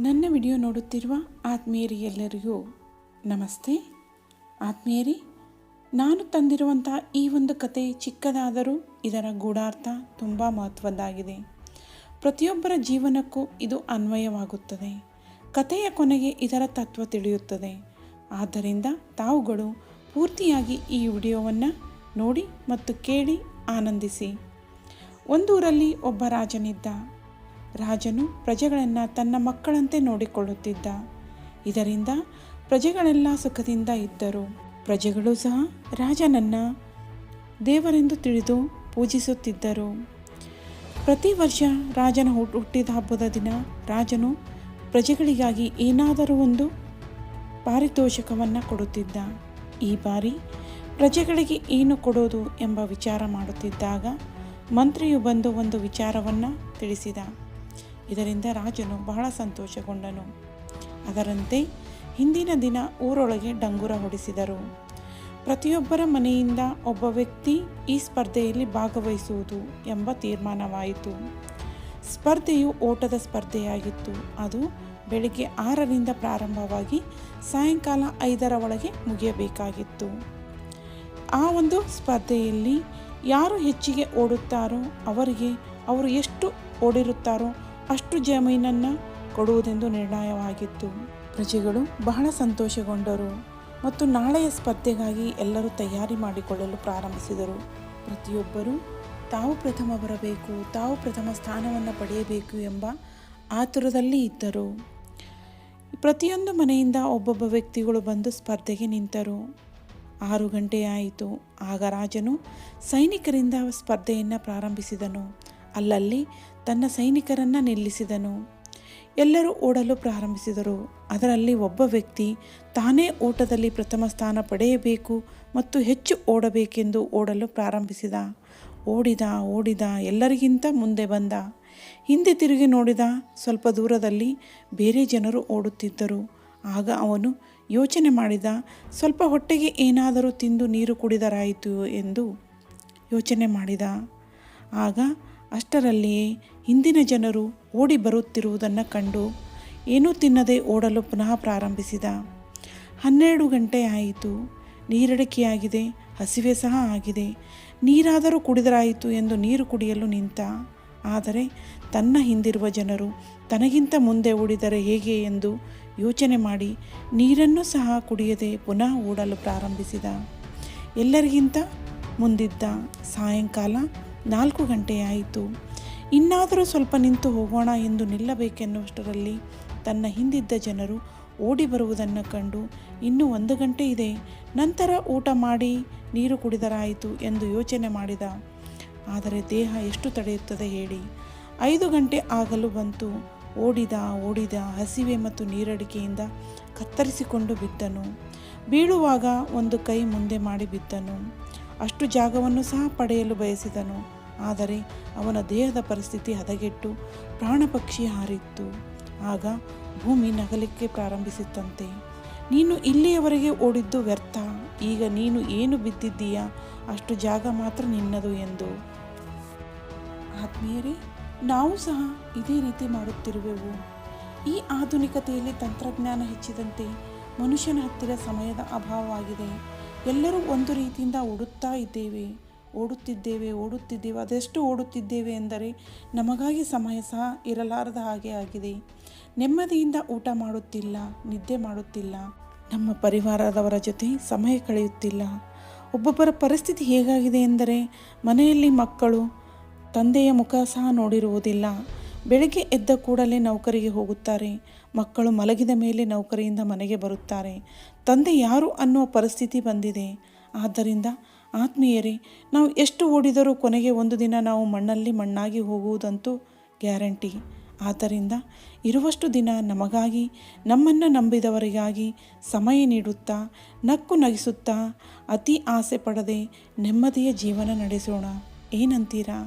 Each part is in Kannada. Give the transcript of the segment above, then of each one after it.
ನನ್ನ ವಿಡಿಯೋ ನೋಡುತ್ತಿರುವ ಆತ್ಮೀಯರಿಗೆಲ್ಲರಿಗೂ ನಮಸ್ತೆ. ಆತ್ಮೀಯರಿ, ನಾನು ತಂದಿರುವಂಥ ಈ ಒಂದು ಕತೆ ಚಿಕ್ಕದಾದರೂ ಇದರ ಗೂಢಾರ್ಥ ತುಂಬ ಮಹತ್ವದ್ದಾಗಿದೆ. ಪ್ರತಿಯೊಬ್ಬರ ಜೀವನಕ್ಕೂ ಇದು ಅನ್ವಯವಾಗುತ್ತದೆ. ಕಥೆಯ ಕೊನೆಗೆ ಇದರ ತತ್ವ ತಿಳಿಯುತ್ತದೆ. ಆದ್ದರಿಂದ ತಾವುಗಳು ಪೂರ್ತಿಯಾಗಿ ಈ ವಿಡಿಯೋವನ್ನು ನೋಡಿ ಮತ್ತು ಕೇಳಿ ಆನಂದಿಸಿ. ಒಂದೂರಲ್ಲಿ ಒಬ್ಬ ರಾಜನಿದ್ದ. ರಾಜನು ಪ್ರಜೆಗಳನ್ನು ತನ್ನ ಮಕ್ಕಳಂತೆ ನೋಡಿಕೊಳ್ಳುತ್ತಿದ್ದ. ಇದರಿಂದ ಪ್ರಜೆಗಳೆಲ್ಲ ಸುಖದಿಂದ ಇದ್ದರು. ಪ್ರಜೆಗಳು ಸಹ ರಾಜನನ್ನು ದೇವರೆಂದು ತಿಳಿದು ಪೂಜಿಸುತ್ತಿದ್ದರು. ಪ್ರತಿ ವರ್ಷ ರಾಜನ ಹುಟ್- ಹುಟ್ಟಿದ ಹಬ್ಬದ ದಿನ ರಾಜನು ಪ್ರಜೆಗಳಿಗಾಗಿ ಏನಾದರೂ ಒಂದು ಪಾರಿತೋಷಕವನ್ನು ಕೊಡುತ್ತಿದ್ದ. ಈ ಬಾರಿ ಪ್ರಜೆಗಳಿಗೆ ಏನು ಕೊಡೋದು ಎಂಬ ವಿಚಾರ ಮಾಡುತ್ತಿದ್ದಾಗ ಮಂತ್ರಿಯು ಬಂದು ಒಂದು ವಿಚಾರವನ್ನು ತಿಳಿಸಿದ. ಇದರಿಂದ ರಾಜನು ಬಹಳ ಸಂತೋಷಗೊಂಡನು. ಅದರಂತೆ ಹಿಂದಿನ ದಿನ ಊರೊಳಗೆ ಡಂಗುರ ಹೊಡಿಸಿದರು. ಪ್ರತಿಯೊಬ್ಬರ ಮನೆಯಿಂದ ಒಬ್ಬ ವ್ಯಕ್ತಿ ಈ ಸ್ಪರ್ಧೆಯಲ್ಲಿ ಭಾಗವಹಿಸುವುದು ಎಂಬ ತೀರ್ಮಾನವಾಯಿತು. ಸ್ಪರ್ಧೆಯು ಓಟದ ಸ್ಪರ್ಧೆಯಾಗಿತ್ತು. ಅದು ಬೆಳಿಗ್ಗೆ ಆರರಿಂದ ಪ್ರಾರಂಭವಾಗಿ ಸಾಯಂಕಾಲ ಐದರ ಒಳಗೆ ಮುಗಿಯಬೇಕಾಗಿತ್ತು. ಆ ಒಂದು ಸ್ಪರ್ಧೆಯಲ್ಲಿ ಯಾರು ಹೆಚ್ಚಿಗೆ ಓಡುತ್ತಾರೋ ಅವರಿಗೆ ಅವರು ಎಷ್ಟು ಓಡಿರುತ್ತಾರೋ ಅಷ್ಟು ಜಮೀನನ್ನು ಕೊಡುವುದೆಂದು ನಿರ್ಣಯವಾಗಿತ್ತು. ಪ್ರಜೆಗಳು ಬಹಳ ಸಂತೋಷಗೊಂಡರು ಮತ್ತು ನಾಳೆಯ ಸ್ಪರ್ಧೆಗಾಗಿ ಎಲ್ಲರೂ ತಯಾರಿ ಮಾಡಿಕೊಳ್ಳಲು ಪ್ರಾರಂಭಿಸಿದರು. ಪ್ರತಿಯೊಬ್ಬರೂ ತಾವು ಪ್ರಥಮ ಬರಬೇಕು, ತಾವು ಪ್ರಥಮ ಸ್ಥಾನವನ್ನು ಪಡೆಯಬೇಕು ಎಂಬ ಆತುರದಲ್ಲಿ ಇದ್ದರು. ಪ್ರತಿಯೊಂದು ಮನೆಯಿಂದ ಒಬ್ಬೊಬ್ಬ ವ್ಯಕ್ತಿಗಳು ಬಂದು ಸ್ಪರ್ಧೆಗೆ ನಿಂತರು. ಆರು ಗಂಟೆಯಾಯಿತು ಆಗ ರಾಜನು ಸೈನಿಕರಿಂದ ಸ್ಪರ್ಧೆಯನ್ನು ಪ್ರಾರಂಭಿಸಿದನು. ಅಲ್ಲಲ್ಲಿ ತನ್ನ ಸೈನಿಕರನ್ನು ನಿಲ್ಲಿಸಿದನು. ಎಲ್ಲರೂ ಓಡಲು ಪ್ರಾರಂಭಿಸಿದರು. ಅದರಲ್ಲಿ ಒಬ್ಬ ವ್ಯಕ್ತಿ ತಾನೇ ಓಟದಲ್ಲಿ ಪ್ರಥಮ ಸ್ಥಾನ ಪಡೆಯಬೇಕು ಮತ್ತು ಹೆಚ್ಚು ಓಡಬೇಕೆಂದು ಓಡಲು ಪ್ರಾರಂಭಿಸಿದ. ಓಡಿದ ಓಡಿದ, ಎಲ್ಲರಿಗಿಂತ ಮುಂದೆ ಬಂದ. ಹಿಂದೆ ತಿರುಗಿ ನೋಡಿದ ಸ್ವಲ್ಪ ದೂರದಲ್ಲಿ ಬೇರೆ ಜನರು ಓಡುತ್ತಿದ್ದರು. ಆಗ ಅವನು ಯೋಚನೆ ಮಾಡಿದ, ಸ್ವಲ್ಪ ಹೊಟ್ಟೆಗೆ ಏನಾದರೂ ತಿಂದು ನೀರು ಕುಡಿದರಾಯಿತು ಎಂದು ಯೋಚನೆ ಮಾಡಿದ. ಆಗ ಅಷ್ಟರಲ್ಲಿಯೇ ಹಿಂದಿನ ಜನರು ಓಡಿ ಬರುತ್ತಿರುವುದನ್ನು ಕಂಡು ಏನೂ ತಿನ್ನದೆ ಓಡಲು ಪುನಃ ಪ್ರಾರಂಭಿಸಿದ. ಹನ್ನೆರಡು ಗಂಟೆ ಆಯಿತು. ನೀರಡಿಕೆಯಾಗಿದೆ. ಹಸಿವೆ ಸಹ ಆಗಿದೆ. ನೀರಾದರೂ ಕುಡಿದರಾಯಿತು ಎಂದು ನೀರು ಕುಡಿಯಲು ನಿಂತ. ಆದರೆ ತನ್ನ ಹಿಂದಿರುವ ಜನರು ತನಗಿಂತ ಮುಂದೆ ಓಡಿದರೆ ಹೇಗೆ ಎಂದು ಯೋಚನೆ ಮಾಡಿ ನೀರನ್ನು ಸಹ ಕುಡಿಯದೆ ಪುನಃ ಓಡಲು ಪ್ರಾರಂಭಿಸಿದ. ಎಲ್ಲರಿಗಿಂತ ಮುಂದಿದ್ದ ಸಾಯಂಕಾಲ ನಾಲ್ಕು ಗಂಟೆಯಾಯಿತು ಇನ್ನಾದರೂ ಸ್ವಲ್ಪ ನಿಂತು ಹೋಗೋಣ ಎಂದು ನಿಲ್ಲಬೇಕೆನ್ನುವಷ್ಟರಲ್ಲಿ ತನ್ನ ಹಿಂದಿದ್ದ ಜನರು ಓಡಿ ಬರುವುದನ್ನು ಕಂಡು, ಇನ್ನೂ ಒಂದು ಗಂಟೆ ಇದೆ. ನಂತರ ಊಟ ಮಾಡಿ ನೀರು ಕುಡಿದರಾಯಿತು ಎಂದು ಯೋಚನೆ ಮಾಡಿದ. ಆದರೆ ದೇಹ ಎಷ್ಟು ತಡೆಯುತ್ತದೆ ಹೇಳಿ. ಐದು ಗಂಟೆ ಆಗಲು ಬಂತು. ಓಡಿದ ಓಡಿದ ಹಸಿವೆ ಮತ್ತು ನೀರಡಿಕೆಯಿಂದ ಕತ್ತರಿಸಿಕೊಂಡು ಬಿದ್ದನು. ಬೀಳುವಾಗ ಒಂದು ಕೈ ಮುಂದೆ ಮಾಡಿ ಬಿದ್ದನು ಅಷ್ಟು ಜಾಗವನ್ನು ಸಹ ಪಡೆಯಲು ಬಯಸಿದನು. ಆದರೆ ಅವನ ದೇಹದ ಪರಿಸ್ಥಿತಿ ಹದಗೆಟ್ಟು ಪ್ರಾಣಪಕ್ಷಿ ಹಾರಿತ್ತು. ಆಗ ಭೂಮಿ ನಗಲಿಕ್ಕೆ ಪ್ರಾರಂಭಿಸಿತ್ತಂತೆ. ನೀನು ಇಲ್ಲಿಯವರೆಗೆ ಓಡಿದ್ದು ವ್ಯರ್ಥ. ಈಗ ನೀನು ಏನು ಬಿದ್ದಿದ್ದೀಯಾ? ಅಷ್ಟು ಜಾಗ ಮಾತ್ರ ನಿನ್ನದು ಎಂದು. ಆತ್ಮೀಯರೇ, ನಾವು ಸಹ ಇದೇ ರೀತಿ ಮಾಡುತ್ತಿರುವೆವು. ಈ ಆಧುನಿಕತೆಯಲ್ಲಿ ತಂತ್ರಜ್ಞಾನ ಹೆಚ್ಚಿದಂತೆ ಮನುಷ್ಯನ ಹತ್ತಿರ ಸಮಯದ ಅಭಾವವಾಗಿದೆ. ಎಲ್ಲರೂ ಒಂದು ರೀತಿಯಿಂದ ಓಡುತ್ತಾ ಇದ್ದೇವೆ. ಓಡುತ್ತಿದ್ದೇವೆ ಓಡುತ್ತಿದ್ದೇವೆ, ಅದೆಷ್ಟು ಓಡುತ್ತಿದ್ದೇವೆ ಎಂದರೆ ನಮಗಾಗಿ ಸಮಯ ಸಹ ಇರಲಾರದ ಹಾಗೆ ಆಗಿದೆ. ನೆಮ್ಮದಿಯಿಂದ ಊಟ ಮಾಡುತ್ತಿಲ್ಲ, ನಿದ್ದೆ ಮಾಡುತ್ತಿಲ್ಲ. ನಮ್ಮ ಪರಿವಾರದವರ ಜೊತೆ ಸಮಯ ಕಳೆಯುತ್ತಿಲ್ಲ. ಒಬ್ಬೊಬ್ಬರ ಪರಿಸ್ಥಿತಿ ಹೇಗಾಗಿದೆ ಎಂದರೆ ಮನೆಯಲ್ಲಿ ಮಕ್ಕಳು, ತಂದೆಯ ಮುಖ ಸಹ ನೋಡಿರುವುದಿಲ್ಲ. ಬೆಳಗ್ಗೆ ಎದ್ದ ಕೂಡಲೇ ನೌಕರಿಗೆ ಹೋಗುತ್ತಾರೆ. ಮಕ್ಕಳು ಮಲಗಿದ ಮೇಲೆ ನೌಕರಿಯಿಂದ ಮನೆಗೆ ಬರುತ್ತಾರೆ. ತಂದೆ ಯಾರು ಅನ್ನುವ ಪರಿಸ್ಥಿತಿ ಬಂದಿದೆ. ಆದ್ದರಿಂದ ಆತ್ಮೀಯರೇ, ನಾವು ಎಷ್ಟು ಓಡಿದರೂ ಕೊನೆಗೆ ಒಂದು ದಿನ ನಾವು ಮಣ್ಣಲ್ಲಿ ಮಣ್ಣಾಗಿ ಹೋಗುವುದಂತೂ ಗ್ಯಾರಂಟಿ. ಆದ್ದರಿಂದ ಇರುವಷ್ಟು ದಿನ ನಮಗಾಗಿ, ನಮ್ಮನ್ನು ನಂಬಿದವರಿಗಾಗಿ ಸಮಯ ನೀಡುತ್ತಾ, ನಕ್ಕು ನಗಿಸುತ್ತಾ, ಅತಿ ಆಸೆ ಪಡದೆ ನೆಮ್ಮದಿಯ ಜೀವನ ನಡೆಸೋಣ. ಏನಂತೀರಾ?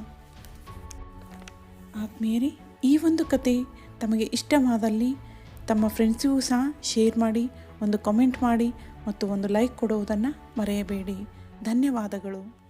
ಆತ್ಮೀಯರಿ, ಈ ಒಂದು ಕತೆ ತಮಗೆ ಇಷ್ಟವಾದಲ್ಲಿ ತಮ್ಮ ಫ್ರೆಂಡ್ಸಿಗೂ ಸಹ ಶೇರ್ ಮಾಡಿ ಒಂದು ಕಮೆಂಟ್ ಮಾಡಿ ಮತ್ತು ಒಂದು ಲೈಕ್ ಕೊಡುವುದನ್ನು ಮರೆಯಬೇಡಿ. ಧನ್ಯವಾದಗಳು.